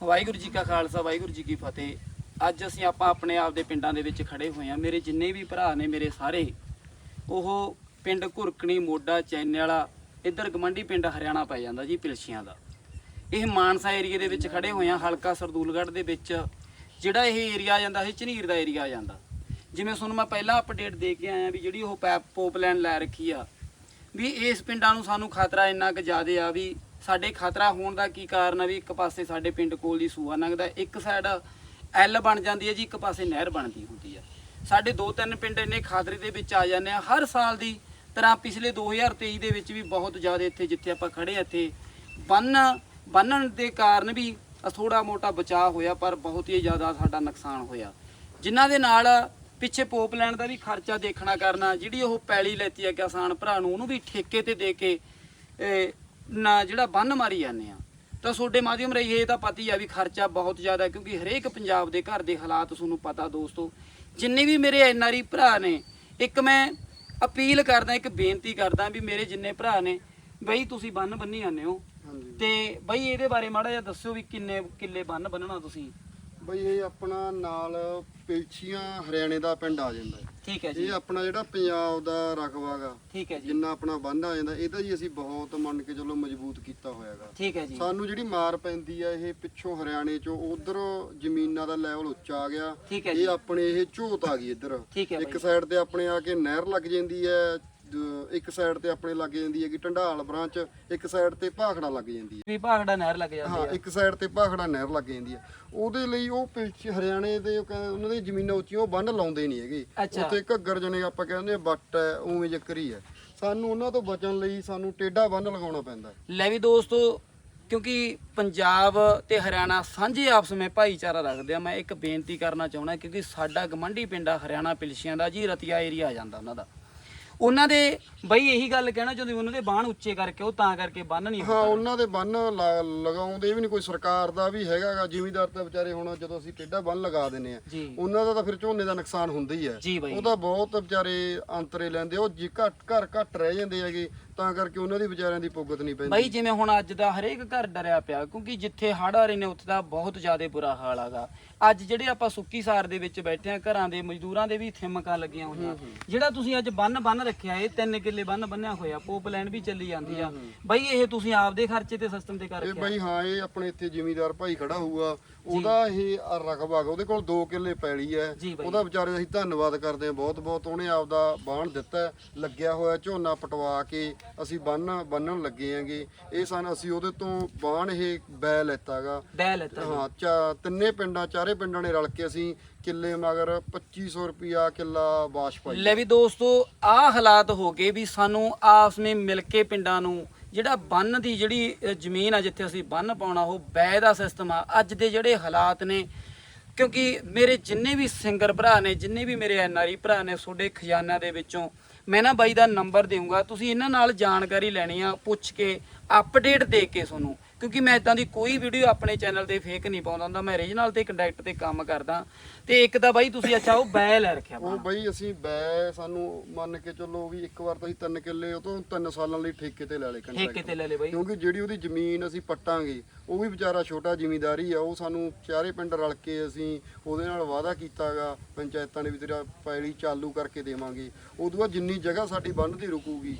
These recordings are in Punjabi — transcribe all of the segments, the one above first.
ਵਾਹਿਗੁਰੂ ਜੀ ਕਾ ਖਾਲਸਾ, ਵਾਹਿਗੁਰੂ ਜੀ ਕੀ ਫਤਿਹ। ਅੱਜ ਅਸੀਂ ਆਪਾਂ ਆਪਣੇ ਆਪ ਦੇ ਪਿੰਡਾਂ ਦੇ ਵਿੱਚ ਖੜੇ ਹੋਏ ਆ ਮੇਰੇ ਜਿੰਨੇ ਵੀ ਭਰਾ ਨੇ ਮੇਰੇ ਸਾਰੇ, ਉਹ ਪਿੰਡ ਘੁਰਕਣੀ ਮੋਡਾ ਚੈਨੇ ਵਾਲਾ, ਇੱਧਰ ਗਮੰਡੀ ਪਿੰਡ ਹਰਿਆਣਾ ਪੈ ਜਾਂਦਾ ਜੀ, ਪਿਲਛੀਆਂ ਦਾ। ਇਹ ਮਾਨਸਾ ਏਰੀਏ ਦੇ ਵਿੱਚ ਖੜੇ ਹੋਏ ਆ ਹਲਕਾ ਸਰਦੂਲਗੜ੍ਹ ਦੇ ਵਿੱਚ। ਜਿਹੜਾ ਇਹ ਏਰੀਆ ਆ ਜਾਂਦਾ, ਇਹ ਝਨੀਰ ਦਾ ਏਰੀਆ ਆ ਜਾਂਦਾ। ਜਿਵੇਂ ਤੁਹਾਨੂੰ ਮੈਂ ਪਹਿਲਾਂ ਅਪਡੇਟ ਦੇ ਕੇ ਆਇਆ ਵੀ ਜਿਹੜੀ ਉਹ ਪੈਪ ਪੋਪਲਾਈਨ ਲੈ ਰੱਖੀ ਆ, ਵੀ ਇਸ ਪਿੰਡਾਂ ਨੂੰ ਸਾਨੂੰ ਖਤਰਾ ਇੰਨਾ ਕੁ ਜ਼ਿਆਦਾ ਆ ਵੀ ਸਾਡੇ ਖਤਰਾ ਹੋਣ ਦਾ ਕੀ ਕਾਰਨ ਆ ਵੀ ਇੱਕ ਪਾਸੇ ਸਾਡੇ ਪਿੰਡ ਕੋਲ ਦੀ ਸੂਆ ਲੰਘਦਾ, ਇੱਕ ਸਾਈਡ ਐਲ ਬਣ ਜਾਂਦੀ ਹੈ ਜੀ, ਇੱਕ ਪਾਸੇ ਨਹਿਰ ਬਣਦੀ ਹੁੰਦੀ ਹੈ। ਸਾਡੇ ਦੋ ਤਿੰਨ ਪਿੰਡ ਇੰਨੇ ਖਾਤਰੇ ਦੇ ਵਿੱਚ ਆ ਜਾਂਦੇ ਆ। ਹਰ ਸਾਲ ਦੀ ਤਰ੍ਹਾਂ ਪਿਛਲੇ 2023 ਦੇ ਵਿੱਚ ਵੀ ਬਹੁਤ ਜ਼ਿਆਦਾ ਇੱਥੇ ਜਿੱਥੇ ਆਪਾਂ ਖੜੇ ਆ, ਇੱਥੇ ਬੰਨ, ਬੰਨਣ ਦੇ ਕਾਰਨ ਵੀ ਥੋੜਾ ਮੋਟਾ ਬਚਾਅ ਹੋਇਆ, ਪਰ ਬਹੁਤ ਹੀ ਜ਼ਿਆਦਾ ਸਾਡਾ ਨੁਕਸਾਨ ਹੋਇਆ। ਜਿਨ੍ਹਾਂ ਦੇ ਨਾਲ ਪਿੱਛੇ ਪੋਪ ਲੈਣ ਦਾ ਵੀ ਖਰਚਾ ਦੇਖਣਾ ਕਰਨਾ, ਜਿਹੜੀ ਉਹ ਪੈਲੀ ਲੈਤੀ ਆ ਕਿਸਾਨ ਭਰਾ ਨੂੰ, ਉਹਨੂੰ ਵੀ ਠੇਕੇ ਤੇ ਦੇ ਕੇ ਨਾ ਜਿਹੜਾ ਬੰਨ ਮਾਰੀ ਜਾਂਦੇ ਆ। ਤਾਂ ਤੁਹਾਡੇ ਮਾਧਿਅਮ ਰਹੀ ਇਹ ਤਾਂ ਪਤਾ ਹੀ ਆ ਵੀ ਖਰਚਾ ਬਹੁਤ ਜ਼ਿਆਦਾ ਕਿਉਂਕਿ ਹਰੇਕ ਪੰਜਾਬ ਦੇ ਘਰ ਦੇ ਹਾਲਾਤ ਤੁਹਾਨੂੰ ਪਤਾ ਦੋਸਤੋ। ਜਿੰਨੇ ਵੀ ਮੇਰੇ ਐਨਆਰਈ ਭਰਾ ਨੇ ਇੱਕ ਮੈਂ ਅਪੀਲ ਕਰਦਾ ਇੱਕ ਬੇਨਤੀ ਕਰਦਾ ਵੀ ਮੇਰੇ ਜਿੰਨੇ ਭਰਾ ਨੇ ਬਈ ਤੁਸੀਂ ਬੰਨ ਬੰਨੀ ਜਾਂਦੇ ਹੋ। ਤੇ ਬਈ ਇਹਦੇ ਬਾਰੇ ਮਾੜਾ ਜਿਹਾ ਦੱਸਿਓ ਵੀ ਕਿੰਨੇ ਕਿੱਲੇ ਬੰਨ ਬੰਨਣਾ ਤੁਸੀਂ। ਬਈ ਇਹ ਆਪਣਾ ਨਾਲ ਪਿਲਛੀਆਂ ਹਰਿਆਣੇ ਦਾ ਪਿੰਡ ਆ ਜਾਂਦਾ ਹੈ। ਠੀਕ ਹੈ ਜੀ। ਇਹ ਆਪਣਾ ਜਿਹੜਾ ਪੰਜਾਬ ਦਾ ਰਕਬਾ ਗਾ ਠੀਕ ਹੈ ਜੀ। ਜਿੰਨਾ ਆਪਣਾ ਬੰਦ ਆ ਜਾਂਦਾ ਇਹ ਤਾਂ ਜੀ ਅਸੀਂ ਬਹੁਤ ਮੰਨ ਕੇ ਚਲੋ ਮਜ਼ਬੂਤ ਕੀਤਾ ਹੋਇਆਗਾ ਠੀਕ ਹੈ ਜੀ। ਸਾਨੂੰ ਜਿਹੜੀ ਮਾਰ ਪੈਂਦੀ ਆ ਇਹ ਪਿੱਛੋਂ ਹਰਿਆਣੇ ਚੋਂ ਉਧਰ ਜ਼ਮੀਨਾਂ ਦਾ ਲੈਵਲ ਉੱਚਾ ਆ ਗਿਆ। ਇਹ ਆਪਣੇ ਇਹ ਝੋਤ ਆ ਗਈ ਇੱਧਰ। ਇੱਕ ਸਾਈਡ ਤੇ ਆਪਣੇ ਆ ਕੇ ਨਹਿਰ ਲੱਗ ਜਾਂਦੀ ਹੈ ਇੱਕ ਸਾਈਡ ਤੇ ਆਪਣੇ ਲੱਗ ਜਾਂਦੀ ਹੈ ਕਿ ਢੰਡਾਲ ਬ੍ਰਾਂਚ ਇੱਕ ਸਾਈਡ ਤੇ ਭਾਖੜਾ ਲੱਗ ਜਾਂਦੀ ਹੈ। ਵੀ ਭਾਗੜਾ ਨਹਿਰ ਲੱਗ ਜਾਂਦੀ ਹਾਂ ਇੱਕ ਸਾਈਡ ਤੇ ਭਾਖੜਾ ਨਹਿਰ ਲੱਗ ਜਾਂਦੀ ਹੈ। ਉਹਦੇ ਲਈ ਉਹ ਪਿੱਛ ਹਰਿਆਣੇ ਦੇ ਉਹ ਕਹਿੰਦੇ ਉਹਨਾਂ ਦੀ ਜ਼ਮੀਨਾਂ ਉੱਚੀਆਂ ਉਹ ਬੰਨ ਲਾਉਂਦੇ ਨਹੀਂ ਹੈਗੇ। ਅੱਛਾ। ਉੱਥੇ ਘੱਗਰ ਜਣੇ ਆਪਾਂ ਕਹਿੰਦੇ ਆ ਬੱਟ ਹੈ ਉਵੇਂ ਚੱਕਰੀ ਹੈ। ਸਾਨੂੰ ਉਹਨਾਂ ਤੋਂ ਬਚਣ ਲਈ ਸਾਨੂੰ ਟੇਢਾ ਬੰਨ ਲਗਾਉਣਾ ਪੈਂਦਾ ਹੈ। ਲੈ ਵੀ ਦੋਸਤੋ ਕਿਉਂਕਿ ਪੰਜਾਬ ਤੇ ਹਰਿਆਣਾ ਸਾਂਝੇ ਆਪਸ ਵਿੱਚ ਭਾਈਚਾਰਾ ਰੱਖਦੇ ਆ ਮੈਂ ਇੱਕ ਬੇਨਤੀ ਕਰਨਾ ਚਾਹੁੰਦਾ ਕਿਉਂਕਿ ਸਾਡਾ ਗਮੰਡੀ ਪਿੰਡ ਆ ਹਰਿਆਣਾ ਪਿਲਸ਼ੀਆਂ ਦਾ ਜੀ ਰਤੀਆ ਏਰੀਆ ਆ ਜਾਂਦਾ ਉਹਨਾਂ ਦਾ। ਉਹਨਾਂ ਦੇ ਬਈ ਇਹੀ ਗੱਲ ਕਹਿਣਾ ਚਾਹੁੰਦੀ ਉਹਨਾਂ ਦੇ ਬਾਣ ਉੱਚੇ ਕਰਕੇ ਉਹ ਤਾਂ ਕਰਕੇ ਬੰਨ ਨਹੀਂ ਹਾਂ ਉਹਨਾਂ ਦੇ ਬੰਨ ਲਗਾਉਂਦੇ ਵੀ ਨਹੀਂ ਕੋਈ ਸਰਕਾਰ ਦਾ ਵੀ ਹੈਗਾਗਾ ਜ਼ਿਮੀਦਾਰ ਤਾਂ ਵਿਚਾਰੇ ਹੁਣ ਜਦੋਂ ਅਸੀਂ ਟੇਢਾ ਬੰਨ ਲਗਾ ਦਿੰਨੇ ਆ ਉਹਨਾਂ ਦਾ ਤਾਂ ਫਿਰ ਝੋਨੇ ਦਾ ਨੁਕਸਾਨ ਹੁੰਦਾ ਹੀ ਹੈ। ਉਹਦਾ ਬਹੁਤ ਵਿਚਾਰੇ ਅੰਤਰੇ ਲੈਂਦੇ ਉਹ ਜੀ ਘੱਟ ਘਰ ਘੱਟ ਰਹਿ ਜਾਂਦੇ ਹੈਗੇ। ਤਾਂ ਕਰਕੇ ਉਹਨਾਂ ਦੀ ਵਿਚਾਰਿਆਂ ਦੀ ਪੁੱਗਤ ਨਹੀਂ ਪੈਂਦੀ। ਬਾਈ ਜਿਵੇਂ ਹੁਣ ਅੱਜ ਦਾ ਹਰੇਕ ਘਰ ਡਰਿਆ ਪਿਆ ਕਿਉਂਕਿ ਜਿੱਥੇ ਹੜ੍ਹ ਆ ਰਹੇ ਨੇ ਉੱਥੇ ਦਾ ਬਹੁਤ ਜ਼ਿਆਦਾ ਬੁਰਾ ਹਾਲ ਆਗਾ ਅੱਜ ਜਿਹੜੇ ਆਪਾਂ ਸੁੱਕੀ ਸਾਰ ਦੇ ਵਿੱਚ ਬੈਠੇ ਆ ਘਰਾਂ ਦੇ ਮਜ਼ਦੂਰਾਂ ਦੇ ਵੀ ਥਿਮਕਾਂ ਲੱਗੀਆਂ ਹੋਈਆਂ। ਜਿਹੜਾ ਤੁਸੀਂ ਅੱਜ ਬੰਨ ਬੰਨ ਰੱਖਿਆ ਇਹ ਤਿੰਨ ਕਿੱਲੇ ਬੰਨ ਬੰਨਿਆ ਹੋਇਆ ਪੋਪ ਲੈਣ ਵੀ ਚੱਲੀ ਜਾਂਦੀ ਆ। ਬਾਈ ਇਹ ਤੁਸੀਂ ਆਪਦੇ ਖਰਚੇ ਤੇ ਸਿਸਟਮ ਤੇ ਕਰ ਇਹ ਬਈ ਹਾਂ ਇਹ ਆਪਣੇ ਇੱਥੇ ਜ਼ਿਮੀਦਾਰ ਭਾਈ ਖੜਾ ਹੋਊਗਾ। ਉਹਦਾ ਇਹ ਰਕਬਾ ਉਹਦੇ ਕੋਲ 2 ਕਿੱਲੇ ਪੈਲੀ ਹੈ। ਉਹਦਾ ਵਿਚਾਰੇ ਅਸੀਂ ਧੰਨਵਾਦ ਕਰਦੇ ਹਾਂ। ਬਹੁਤ ਬਹੁਤ ਉਹਨੇ ਆਪਦਾ ਬਾਣ ਦਿੱਤਾ ਲੱਗਿਆ ਹੋਇਆ ਝੋਨਾ ਪਟਵਾ ਕੇ ਅਸੀਂ ਬੰਨ ਬੰਨਣ ਲੱਗੇ ਆਂਗੇ ਇਹ ਸਨ ਅਸੀਂ ਉਹਦੇ ਤੋਂ ਬਾਣ ਇਹ ਬੈ ਲੈਤਾਗਾ। ਬੈ ਲੈਤਾ ਹਾਂ ਚਾ ਤਿੰਨੇ ਪਿੰਡਾਂ ਚਾਰੇ ਪਿੰਡਾਂ ਨੇ ਰਲ ਕੇ ਅਸੀਂ ਕਿੱਲੇ ਮਗਰ 2500 ਰੁਪਿਆ ਕਿੱਲਾ ਬਾਸ਼ ਪਾਈ। ਲੈ ਵੀ ਦੋਸਤੋ ਆਹ ਹਾਲਾਤ ਹੋ ਗਏ ਵੀ ਸਾਨੂੰ ਆਪਸ ਵਿੱਚ ਮਿਲ ਕੇ ਪਿੰਡਾਂ ਨੂੰ ਜਿਹੜਾ ਬੰਨ ਦੀ ਜਿਹੜੀ ਜ਼ਮੀਨ ਆ ਜਿੱਥੇ ਅਸੀਂ ਬੰਨ ਪਾਉਣਾ ਉਹ ਬੈ ਦਾ ਸਿਸਟਮ ਆ। ਅੱਜ ਦੇ ਜਿਹੜੇ ਹਾਲਾਤ ਨੇ ਕਿਉਂਕਿ ਮੇਰੇ ਜਿੰਨੇ ਵੀ ਸਿੰਗਰ ਭਰਾ ਨੇ, ਜਿੰਨੇ ਵੀ ਮੇਰੇ ਐਨਆਰਈ ਭਰਾ ਨੇ, ਤੁਹਾਡੇ ਖਜ਼ਾਨਾ ਦੇ ਵਿੱਚੋਂ ਮੈਂ ਨਾ ਬਾਈ ਦਾ ਨੰਬਰ ਦੇਵਾਂਗਾ ਤੁਸੀਂ ਇਹਨਾਂ ਨਾਲ ਜਾਣਕਾਰੀ ਲੈਣੀ ਆ, ਪੁੱਛ ਕੇ ਅਪਡੇਟ ਦੇ ਕੇ ਤੁਹਾਨੂੰ। ਕਿਉਂਕਿ ਮੈਂ ਇਦਾਂ ਦੀ ਕੋਈ ਵੀਡੀਓ ਆਪਣੇ ਚੈਨਲ ਤੇ ਫੇਕ ਨਹੀਂ ਪਾਉਂਦਾ ਹੁੰਦਾ। ਮੈਂ ਰੀਜਨਲ ਤੇ ਕੰਡਕਟ ਤੇ ਕੰਮ ਕਰਦਾ। ਤੇ ਇੱਕ ਤਾਂ ਬਾਈ ਤੁਸੀਂ ਅੱਛਾ ਉਹ ਬੈ ਲੈ ਰੱਖਿਆ ਉਹ ਬਈ ਅਸੀਂ ਬੈ ਸਾਨੂੰ ਮੰਨ ਕੇ ਚੱਲੋ ਵੀ ਇੱਕ ਵਾਰ ਤਾਂ ਅਸੀਂ ਤਿੰਨ ਕਿੱਲੇ ਉਹ ਤੋਂ ਤਿੰਨ ਸਾਲਾਂ ਲਈ ਠੇਕੇ ਤੇ ਲੈ ਲਏ ਠੇਕੇ ਕੰਟਰੈਕਟ ਤੇ ਲੈ ਲੈ ਬਾਈ। ਕਿਉਂਕਿ ਜਿਹੜੀ ਉਹਦੀ ਜ਼ਮੀਨ ਅਸੀਂ ਪੱਟਾਂਗੇ ਉਹ ਵੀ ਵਿਚਾਰਾ ਛੋਟਾ ਜ਼ਿਮੀਂਦਾਰੀ ਆ ਉਹ ਸਾਨੂੰ ਚਾਰੇ ਪਿੰਡ ਰਲ ਕੇ ਅਸੀਂ ਉਹਦੇ ਨਾਲ ਵਾਅਦਾ ਕੀਤਾਗਾ ਪੰਚਾਇਤਾਂ ਨੇ ਵੀ ਤੇਰਾ ਪੈਲੀ ਚਾਲੂ ਕਰਕੇ ਦੇਵਾਂਗੇ। ਉਦੋਂ ਬਾਅਦ ਜਿੰਨੀ ਜਗ੍ਹਾ ਸਾਡੀ ਬੰਨ ਦੀ ਰੁਕੂਗੀ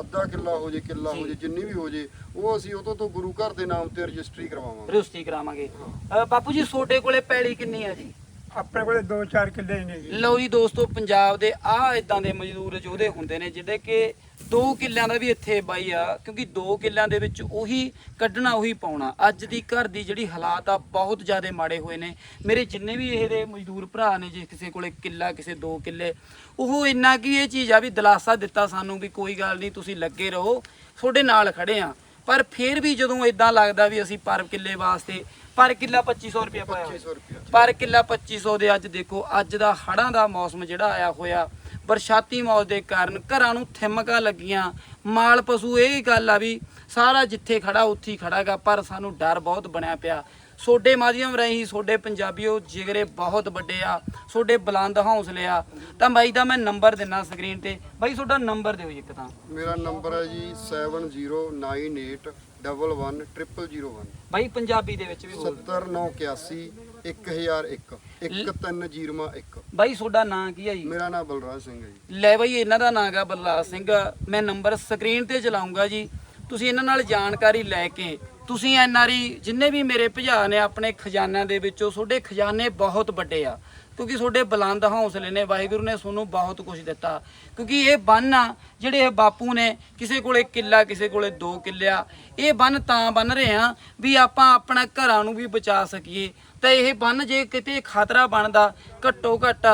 ਅੱਧਾ ਕਿੱਲਾ ਹੋ ਜੇ ਕਿੱਲਾ ਹੋ ਜੇ ਜਿੰਨੀ ਵੀ ਹੋ ਜੇ ਉਹ ਅਸੀਂ ਉਹ ਤੋਂ ਗੁਰੂ ਘਰ ਦੇ ਨਾਮ ਤੇ ਰਜਿਸਟਰੀ ਕਰਵਾਵਾਂਗੇ ਰਜਿਸਟਰੀ ਕਰਾਵਾਂਗੇ। ਅ, ਬਾਪੂ ਜੀ ਛੋਟੇ ਕੋਲੇ ਪੈਲੀ ਕਿੰਨੀ ਆ ਜੀ? ਆਪਣੇ ਕੋਲੇ 2-4 ਕਿੱਲੇ ਹੀ ਨੇ ਲਓ ਜੀ ਦੋਸਤੋ, ਪੰਜਾਬ ਦੇ ਆਹ ਇਦਾਂ ਦੇ ਮਜ਼ਦੂਰ ਯੋਧੇ ਹੁੰਦੇ ਨੇ, ਜਿਹੜੇ ਕਿ 2 ਕਿੱਲਿਆਂ ਦਾ ਵੀ ਇੱਥੇ ਬਾਈ ਆ, ਕਿਉਂਕਿ 2 ਕਿੱਲਿਆਂ ਦੇ ਵਿੱਚ ਉਹੀ ਕੱਢਣਾ, ਉਹੀ ਪਾਉਣਾ। ਅੱਜ ਦੀ ਘਰ ਦੀ ਜਿਹੜੀ ਹਾਲਾਤ ਆ, ਬਹੁਤ ਜ਼ਿਆਦਾ ਮਾੜੇ ਹੋਏ ਨੇ। ਮੇਰੇ ਜਿੰਨੇ ਵੀ ਇਹਦੇ ਮਜ਼ਦੂਰ ਭਰਾ ਨੇ, ਜੇ ਕਿਸੇ ਕੋਲੇ ਕਿੱਲਾ, ਕਿਸੇ 2 ਕਿੱਲੇ, ਉਹ ਇੰਨਾ ਕੀ ਇਹ ਚੀਜ਼ ਆ ਵੀ ਦਿਲਾਸਾ ਦਿੱਤਾ ਸਾਨੂੰ ਵੀ ਕੋਈ ਗੱਲ ਨਹੀਂ, ਤੁਸੀਂ ਲੱਗੇ ਰਹੋ, ਤੁਹਾਡੇ ਨਾਲ ਖੜੇ ਆ। ਪਰ ਫਿਰ ਵੀ ਜਦੋਂ ਇਦਾਂ ਲੱਗਦਾ ਵੀ ਅਸੀਂ ਪਰ ਕਿੱਲੇ ਵਾਸਤੇ ਪਰ ਕਿੱਲਾ 2500 ਰੁਪਏ ਪਾਇਆ ਹੋਇਆ। 2500 ਰੁਪਇਆ ਪਰ ਕਿੱਲਾ 2500 ਦੇ ਅੱਜ ਦੇਖੋ ਅੱਜ ਦਾ ਹੜਾਂ ਦਾ ਮੌਸਮ ਜਿਹੜਾ ਆਇਆ ਹੋਇਆ ਬਰਸਾਤੀ ਮੌਸਮ ਦੇ ਕਾਰਨ ਘਰਾਂ ਨੂੰ ਥਿਮਕਾਂ ਲੱਗੀਆਂ ਮਾਲ ਪਸ਼ੂ ਇਹ ਗੱਲ ਆ ਵੀ ਸਾਰਾ ਜਿੱਥੇ ਖੜਾ ਉੱਥੇ ਹੀ ਖੜਾਗਾ ਪਰ ਸਾਨੂੰ ਡਰ ਬਹੁਤ ਬਣਿਆ ਪਿਆ। ਸੋਡੇ ਮਾਧਿਅਮ ਰਾਹੀਂ ਸੋਡੇ ਪੰਜਾਬੀਓ ਜਿਗਰੇ ਬਹੁਤ ਵੱਡੇ ਆ ਸੋਡੇ ਬੁਲੰਦ ਹੌਸਲੇ ਆ ਤਾਂ ਬਾਈ ਦਾ ਮੈਂ ਨੰਬਰ ਦਿੰਨਾ ਸਕਰੀਨ ਤੇ। ਬਾਈ ਤੁਹਾਡਾ ਨੰਬਰ ਦਿਓ ਜੀ ਇੱਕ ਤਾਂ। ਮੇਰਾ ਨੰਬਰ ਹੈ ਜੀ 7098 11001 ਬਾਈ ਪੰਜਾਬੀ ਦੇ ਵਿੱਚ ਵੀ ਬੋਲ 70981 1001 13001 ਬਾਈ ਤੁਹਾਡਾ ਨਾਂ ਕੀ ਹੈ ਜੀ? ਮੇਰਾ ਨਾਮ ਬਲਰਾਜ ਸਿੰਘ ਹੈ ਜੀ। ਲੈ ਬਈ ਇਹਨਾਂ ਦਾ ਨਾਂ ਗਾ ਬਲਰਾਜ ਸਿੰਘ। ਮੈਂ ਨੰਬਰ ਸਕਰੀਨ ਤੇ ਚਲਾਉਂਗਾ ਜੀ। ਤੁਸੀਂ ਇਹਨਾਂ ਨਾਲ ਜਾਣਕਾਰੀ ਲੈ ਕੇ ਤੁਸੀਂ ਐਨਆਰਈ ਜਿੰਨੇ ਵੀ ਮੇਰੇ ਭਜਾ ਨੇ ਆਪਣੇ ਖਜ਼ਾਨਿਆਂ ਦੇ ਵਿੱਚੋਂ, ਤੁਹਾਡੇ ਖਜ਼ਾਨੇ ਬਹੁਤ ਵੱਡੇ ਆ। ਕਿਉਂਕਿ ਤੁਹਾਡੇ ਬੁਲੰਦ ਹੌਸਲੇ ਨੇ, ਵਾਹਿਗੁਰੂ ਨੇ ਤੁਹਾਨੂੰ ਬਹੁਤ ਕੁਝ ਦਿੱਤਾ। ਕਿਉਂਕਿ ਇਹ ਬੰਨ ਆ, ਜਿਹੜੇ ਇਹ ਬਾਪੂ ਨੇ, ਕਿਸੇ ਕੋਲੇ ਕਿੱਲਾ, ਕਿਸੇ ਕੋਲੇ 2 ਕਿੱਲਿਆ, ਇਹ ਬੰਨ ਤਾਂ ਬੰਨ ਰਹੇ ਆ ਵੀ ਆਪਾਂ ਆਪਣਾ ਘਰਾਂ ਨੂੰ ਵੀ ਬਚਾ ਸਕੀਏ। ਤਾਂ ਇਹ ਬੰਨ ਜੇ ਕਿਤੇ ਖਤਰਾ ਬਣਦਾ, ਘੱਟੋ ਘੱਟ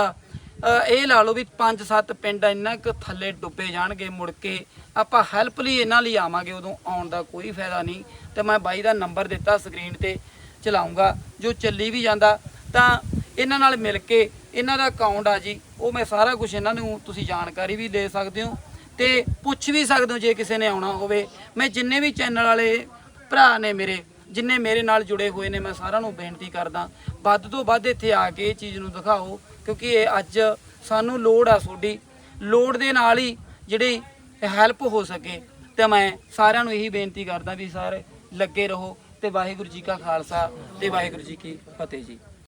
ਇਹ ਲਾ ਲਓ ਵੀ 5-7 ਪਿੰਡ ਇੰਨਾ ਕੁ ਥੱਲੇ ਡੁੱਬੇ ਜਾਣਗੇ ਮੁੜ ਕੇ, ਆਪਾਂ ਹੈਲਪ ਲਈ ਇਹਨਾਂ ਲਈ ਆਵਾਂਗੇ ਉਦੋਂ ਆਉਣ ਦਾ ਕੋਈ ਫਾਇਦਾ ਨਹੀਂ। ਤੇ ਮੈਂ ਬਾਈ ਦਾ ਨੰਬਰ ਦਿੱਤਾ ਸਕਰੀਨ ਤੇ ਚਲਾਉਂਗਾ। ਜੋ ਚੱਲੀ ਵੀ ਜਾਂਦਾ, ਤਾਂ ਇਹਨਾਂ ਨਾਲ ਮਿਲ ਕੇ ਇਹਨਾਂ ਦਾ ਅਕਾਊਂਟ ਆ ਜੀ, ਉਹ ਮੈਂ ਸਾਰਾ ਕੁਝ ਇਹਨਾਂ ਨੂੰ ਤੁਸੀਂ ਜਾਣਕਾਰੀ ਵੀ ਦੇ ਸਕਦੇ ਹੋ ਤੇ ਪੁੱਛ ਵੀ ਸਕਦੇ ਹੋ ਜੇ ਕਿਸੇ ਨੇ ਆਉਣਾ ਹੋਵੇ। ਮੈਂ ਜਿੰਨੇ ਵੀ ਚੈਨਲ ਵਾਲੇ ਭਰਾ ਨੇ ਮੇਰੇ, ਜਿੰਨੇ ਮੇਰੇ ਨਾਲ ਜੁੜੇ ਹੋਏ ਨੇ, ਮੈਂ ਸਾਰਿਆਂ ਨੂੰ ਬੇਨਤੀ ਕਰਦਾ, ਵੱਧ ਤੋਂ ਵੱਧ ਇੱਥੇ ਆ ਕੇ ਇਹ ਚੀਜ਼ ਨੂੰ ਦਿਖਾਓ ਕਿਉਂਕਿ ਇਹ ਅੱਜ ਸਾਨੂੰ ਲੋੜ ਆ ਤੁਹਾਡੀ। ਲੋੜ ਦੇ ਨਾਲ ਹੀ ਜਿਹੜੀ ਹੈਲਪ ਹੋ ਸਕੇ। ਤੇ ਮੈਂ ਸਾਰਿਆਂ ਨੂੰ ਇਹੀ ਬੇਨਤੀ ਕਰਦਾ ਵੀ ਸਾਰੇ ਲੱਗੇ ਰਹੋ ਤੇ ਵਾਹਿਗੁਰੂ ਜੀ ਕਾ ਖਾਲਸਾ ਤੇ ਵਾਹਿਗੁਰੂ ਜੀ ਕੀ ਫਤਿਹ ਜੀ।